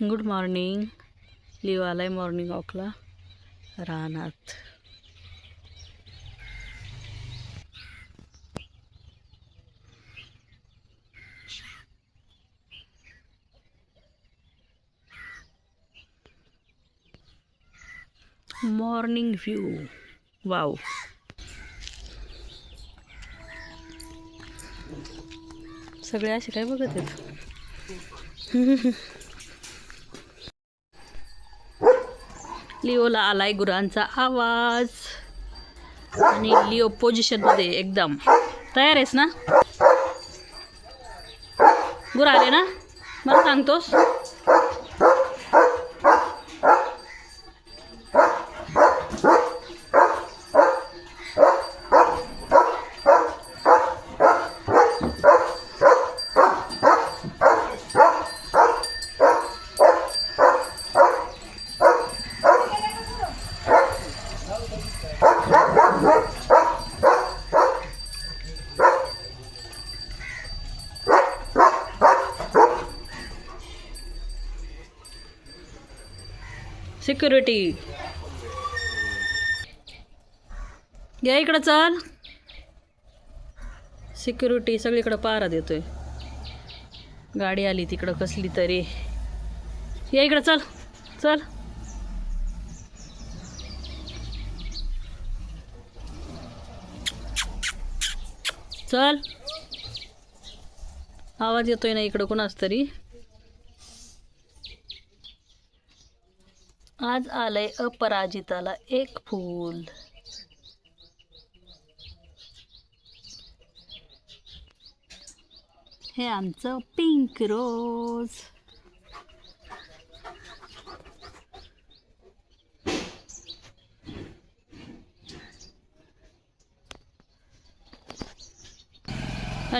Good morning Leo आलाय morning वॉकला रानात मॉर्निंग व्ह्यू वाव सगळे असे काय बघत आहेत? लिओला आलाय गुरांचा आवाज. आणि लिओ पोझिशनमध्ये एकदम. तयार आहेस ना? गुर आले ना? मला सांगतोस. सिक्युरिटी. या इकडं चल. सिक्युरिटी सगळीकडं पारा देतोय. गाडी आली तिकडं कसली तरी. या इकडं चल. चल. चल. आवाज येतोय ना इकडं कोणाच तरी? आज आलंय अपराजिताला एक फूल. हे आमचं पिंक रोज.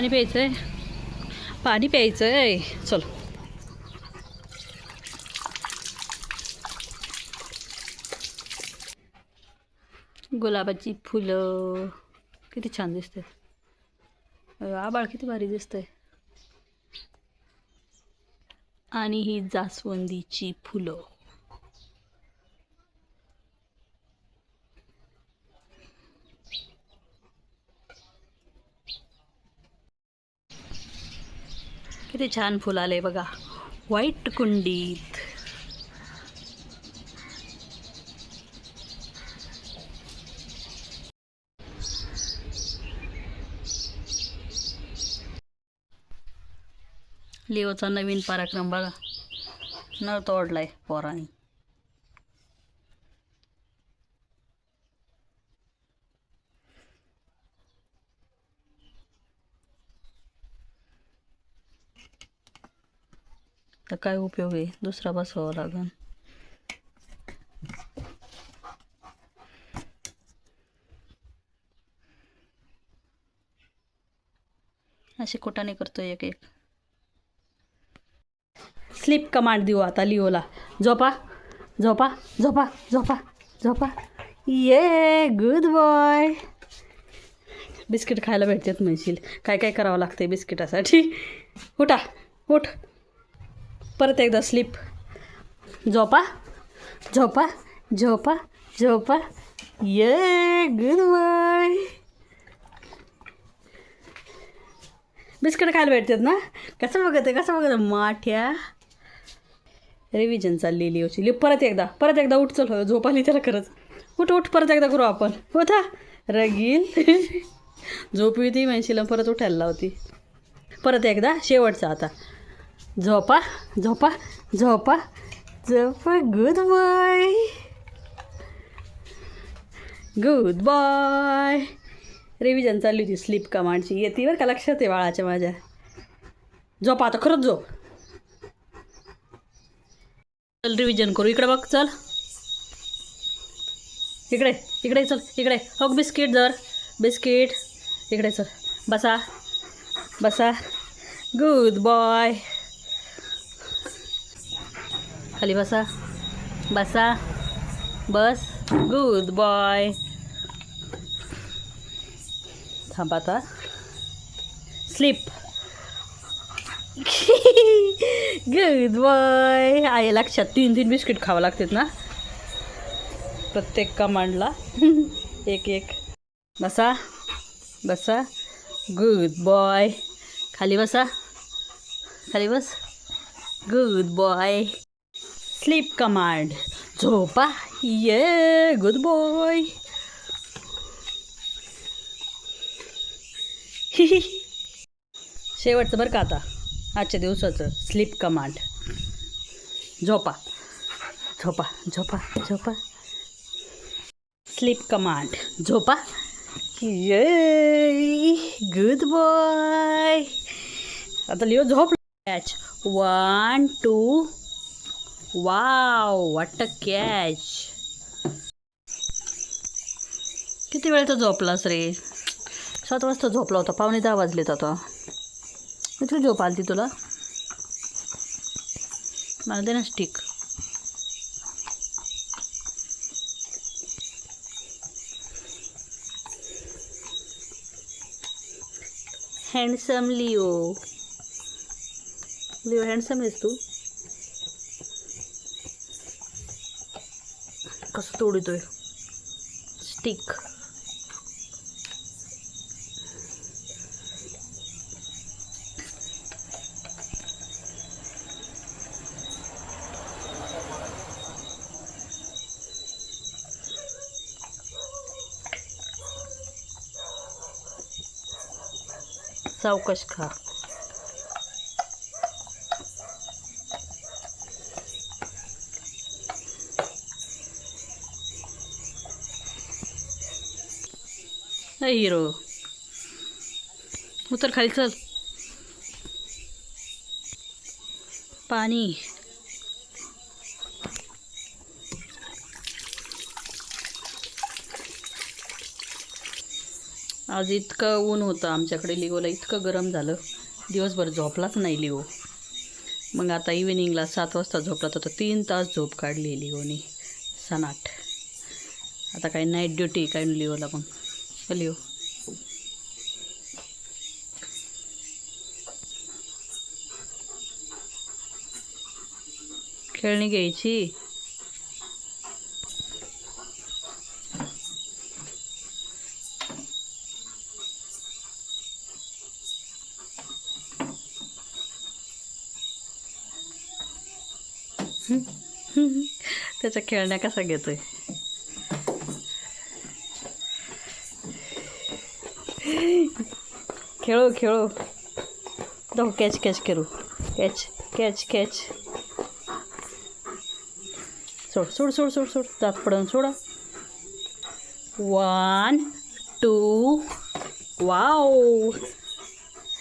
पाणी प्यायचं आहे पाणी प्यायचं आहे चल. गुलाबाची फुलं. किती छान दिसते आबाळ किती भारी दिसतंय. आणि ही जास्वंदीची फुलं. किती छान फुल आले बघा. व्हाईट कुंडीत. लिओचा नवीन पराक्रम बघा. न तोडलाय पोराने. तर काय उपयोग आहे? दुसरा बसवावा लागन. असे कोटाने करतो एक एक. स्लीप कमांड देऊ आता लिओला. झोपा झोपा झोपा झोपा झोपा. ये गुड बॉय बिस्किट खायला भेटतात म्हणशील. काय काय करावं लागते बिस्किटासाठी? उठा उठ. परत एकदा स्लीप. झोपा झोपा झोपा झोपा. ये गुड बाय. बिस्किट खायला भेटतात ना? कसं बघत आहे कसं बघत माठ्या. रिव्हिजन चाललेली होती लिप परत एकदा परत एकदा उठ चल झोपाली त्याला खरंच. उठ उठ परत एकदा करू आपण. होता रगील झोपी होती म्हणशील परत उठायला लावती. परत एकदा शेवटचा आता. झोपा झोपा झोपा झोपा good bye good boy revision चालली होती स्लीप कमांडची येते बरं का? लक्षात आहे बाळाच्या माझ्या. झोपा आता खरंच झोप. चल रिव्हिजन करू. इकडे बघ चल. इकडे इकडे चल इकडे. हो बिस्किट जर बिस्किट. इकडे चल. बसा. बसा. गुड बॉय खाली बसा. बसा. बस. गुड बॉय थांब आता. स्लीप गुड बॉय आहे लक्षात. तीन तीन बिस्किट खावं लागतात ना? प्रत्येक कमांडला एक एक. बसा. बसा. गुड बॉय खाली बसा. खाली बस. गुड बॉय स्लीप कमांड झोपा ये गुड बॉय शेवटचं बरं का आता? आजच्या दिवसाचं स्लीप कमांड झोपा. झोपा झोपा झोपा. स्लीप कमांड झोपा. ये गुड बॉय आता लिओ झोप. कॅच वन टू वाव वाटतं कॅच किती वेळ तर झोपलास रे? सात वाजता झोपला होता पावणे दहा वाजलेत आता. इतकी झोप आली तुला. मला दे ना stick handsome Leo Leo handsome आहेस तू? कसं तोडतोय? स्टिक सावकाश खा. हिरो उतर खाली चल पाणी आज इतकं ऊन होतं आमच्याकडे लिओला इतकं गरम झालं. दिवसभर झोपलाच नाही लिओ. मग आता इव्हिनिंगला सात वाजता झोपला तर तीन तास झोप काढली लिओनी. सनाट. आता काही नाईट ड्युटी काय लिओला मग हो, खेळणी घ्यायची. त्याच्या खेळण्या कसा घेतोय? खेळो खेळो. जाऊ कॅच कॅच करू. कॅच कॅच कॅच सोड सोड सोड सोड सोड. दात पडून सोडा. वन टू वाव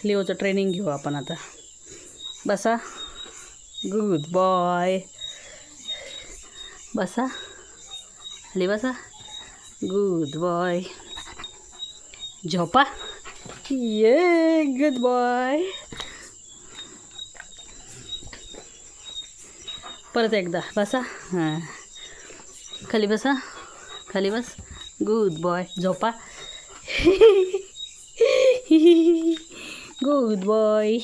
लिओचं ट्रेनिंग घेऊ आपण आता. बसा. गुड बॉय बसा. हली बसा. गुड बॉय झोपा. ये good बॉय परत एकदा बसा. हां. खाली बसा. खाली बस. गुड बॉय झोपा. गुड बॉय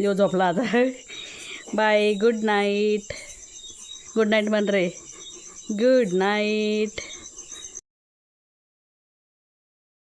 यो झोपला आता. Bye good night good night म्हण रे. Good night